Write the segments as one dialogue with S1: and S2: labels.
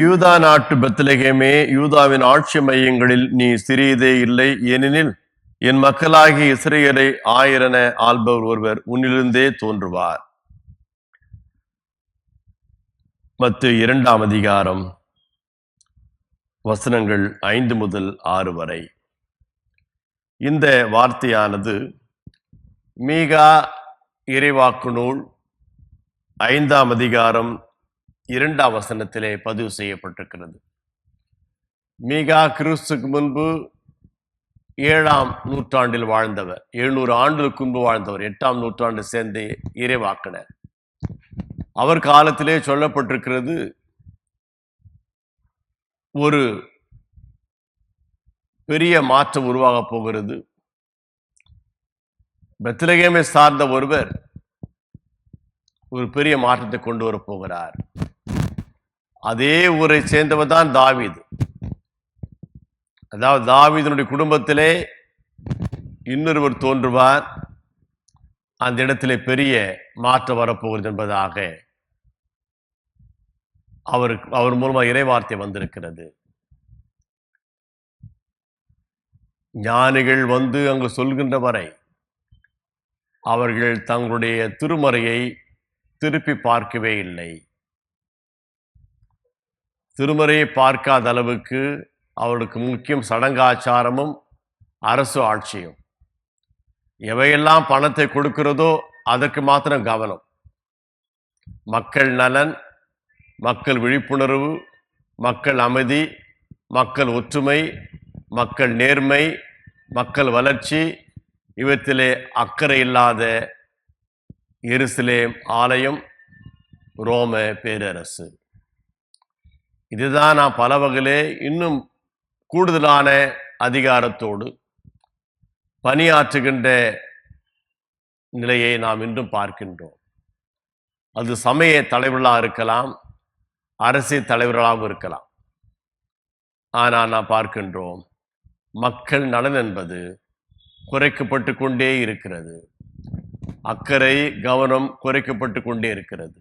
S1: யூதா நாட்டு பெத்லகேமே யூதாவின் ஆட்சி மையங்களில் நீ சிறியதே இல்லை. ஏனெனில் என் மக்களாகிய இஸ்ரேலை ஆயிரன ஆள்பவர் ஒருவர் உன்னிலிருந்தே தோன்றுவார். மத்து இரண்டாம் அதிகாரம் வசனங்கள் ஐந்து முதல் ஆறு வரை. இந்த வார்த்தையானது மீகா இறைவாக்கு நூல் ஐந்தாம் அதிகாரம் இரண்டாம் வசனத்திலே பதிவு செய்யப்பட்டிருக்கிறது. மீகா கிறிஸ்துக்கு முன்பு ஏழாம் நூற்றாண்டில் வாழ்ந்தவர் எழுநூறு ஆண்டுகளுக்கு முன்பு வாழ்ந்தவர் எட்டாம் நூற்றாண்டு சேர்ந்து இறைவாக்கினர். அவர் காலத்திலே சொல்லப்பட்டிருக்கிறது ஒரு பெரிய மாற்றம் உருவாக போகிறது. பெத்திலகேமை சார்ந்த ஒருவர் ஒரு பெரிய மாற்றத்தை கொண்டு வர போகிறார். அதே ஊரை சேர்ந்தவர் தான் தாவிது. அதாவது தாவிதனுடைய குடும்பத்திலே இன்னொருவர் தோன்றுவார். அந்த இடத்திலே பெரிய மாற்றம் வரப்போகிறது என்பதாக அவருக்கு அவர் மூலமாக இறைவார்த்தை வந்திருக்கிறது. ஞானிகள் வந்து அங்கு சொல்கின்ற வரை அவர்கள் தங்களுடைய திருமறையை திருப்பி பார்க்கவே இல்லை. திருமறையை பார்க்காத அளவுக்கு அவளுக்கு முக்கியம் சடங்காச்சாரமும் அரசு ஆட்சியும். எவையெல்லாம் பணத்தை கொடுக்கிறதோ அதற்கு மாத்திரம் கவனம். மக்கள் நலன் மக்கள் விழிப்புணர்வு மக்கள் அமைதி மக்கள் ஒற்றுமை மக்கள் நேர்மை மக்கள் வளர்ச்சி இவற்றிலே அக்கறை இல்லாத எருசலேம் ஆலயம் ரோம பேரரசு. இதுதான் நான் பல வகையிலே இன்னும் கூடுதலான அதிகாரத்தோடு பணியாற்றுகின்ற நிலையை நாம் இன்றும் பார்க்கின்றோம். அது சமய தலைவர்களாக இருக்கலாம் அரசியல் தலைவர்களாகவும் இருக்கலாம். ஆனால் நாம் பார்க்கின்றோம் மக்கள் நலன் என்பது குறைக்கப்பட்டு கொண்டே இருக்கிறது. அக்கறை கவனம் குறைக்கப்பட்டு கொண்டே இருக்கிறது.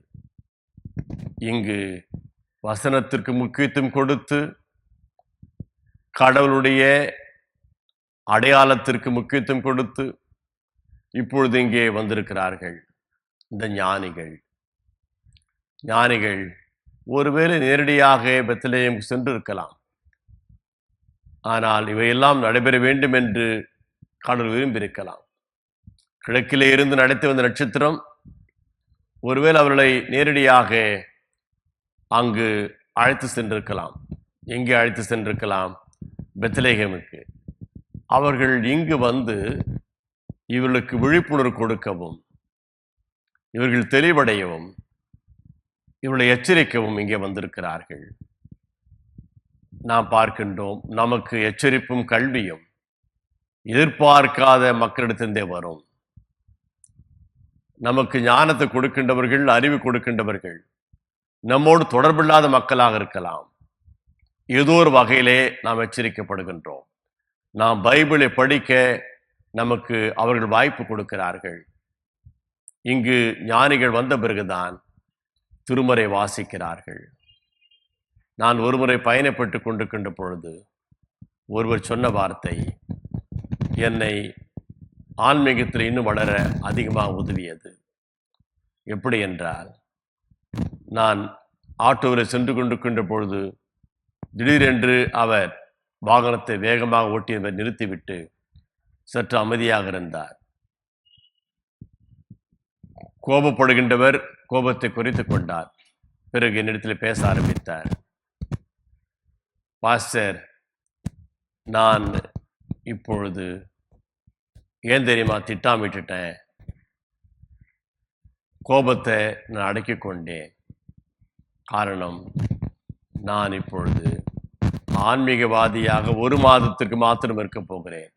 S1: இங்கு வசனத்திற்கு முக்கியத்துவம் கொடுத்து கடவுளுடைய அடையாளத்திற்கு முக்கியத்துவம் கொடுத்து இப்பொழுது இங்கே வந்திருக்கிறார்கள் இந்த ஞானிகள். ஞானிகள் ஒருவேளை நேரடியாக பெத்தலேயம் சென்று இருக்கலாம் ஆனால் இவையெல்லாம் நடைபெற வேண்டும் என்று கடவுள் விரும்பியிருக்கலாம். கிழக்கிலே இருந்து நடத்தி வந்த நட்சத்திரம் ஒருவேளை அவர்களை நேரடியாக அங்கு அழைத்து சென்றிருக்கலாம். எங்கே அழைத்து சென்றிருக்கலாம்? பெத்லேகமுக்கு. அவர்கள் இங்கு வந்து இவர்களுக்கு விழிப்புணர்வு கொடுக்கவும் இவர்கள் தெளிவடையவும் இவர்களை எச்சரிக்கவும் இங்கே வந்திருக்கிறார்கள். நாம் பார்க்கின்றோம் நமக்கு எச்சரிப்பும் கல்வியும் எதிர்பார்க்காத மக்களிடத்திலிருந்தே வரும். நமக்கு ஞானத்தை கொடுக்கின்றவர்கள் அறிவு கொடுக்கின்றவர்கள். நம்மோடு தொடர்பில்லாத மக்களாக இருக்கலாம். ஏதோ ஒரு வகையிலே நாம் எச்சரிக்கப்படுகின்றோம். நாம் பைபிளை படிக்க நமக்கு அவர்கள் வாய்ப்பு கொடுக்கிறார்கள். இங்கு ஞானிகள் வந்த பிறகுதான் திருமறை வாசிக்கிறார்கள். நான் ஒருமுறை பயணப்பட்டு கொண்டிருக்கின்ற பொழுது ஒருவர் சொன்ன வார்த்தை என்னை ஆன்மீகத்தில் இன்னும் வளர அதிகமாக உதவியது. எப்படி என்றால் நான் ஆட்டோவில் சென்று கொண்டிருக்கின்ற பொழுது திடீரென்று அவர் வாகனத்தை வேகமாக ஓட்டியவர் நிறுத்திவிட்டு சற்று அமைதியாக இருந்தார். கோபப்படுகின்றவர் கோபத்தை குறைத்து கொண்டார். பிறகு என்னிடத்தில் பேச ஆரம்பித்தார். பாஸ்டர் நான் இப்பொழுது ஏன் தெரியுமா திட்டாமிட்டுட்டேன் கோபத்தை நான் அடக்கி கொண்டேன். காரணம் நான் இப்பொழுது ஆன்மீகவாதியாக ஒரு மாதத்திற்கு மாத்திரம் இருக்க போகிறேன்.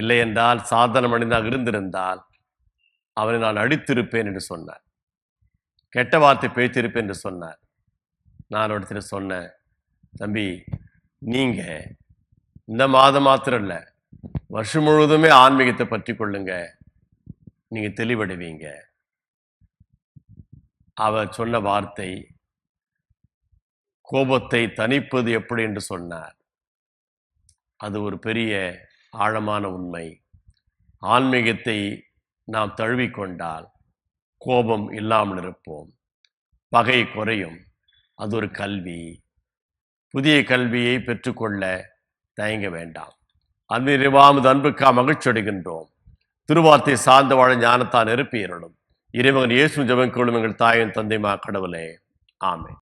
S1: இல்லை என்றால் சாதன மனிதனாக இருந்திருந்தால் அவனை நான் அடித்திருப்பேன் என்று சொன்னார். கெட்ட வார்த்தை பேசியிருப்பேன் என்று சொன்னார். நான் ஒருத்தர் சொன்னேன் தம்பி நீங்கள் இந்த மாதம் மாத்திரம் இல்லை வருஷம் முழுவதுமே ஆன்மீகத்தை பற்றி கொள்ளுங்க. நீங்க தெளிவடைவீங்க. அவர் சொன்ன வார்த்தை கோபத்தை தணிப்பது எப்படி? என்று சொன்னார். அது ஒரு பெரிய ஆழமான உண்மை. ஆன்மீகத்தை நாம் தழுவிக்கொண்டால் கோபம் இல்லாமல் இருப்போம். பகை குறையும். அது ஒரு கல்வி. புதிய கல்வியை பெற்றுக்கொள்ள தயங்க வேண்டாம். அன்பிரிவாமது அன்புக்கா மகிழ்ச்சி அடைகின்றோம் திருவார்த்தை சார்ந்த வாழ ஞானத்தான் நிரப்பியருளும். இறைமகன் இயேசு ஜபம் கொள்ளும் எங்கள் தாயின் தந்தைமா கடவுளே. ஆமென்.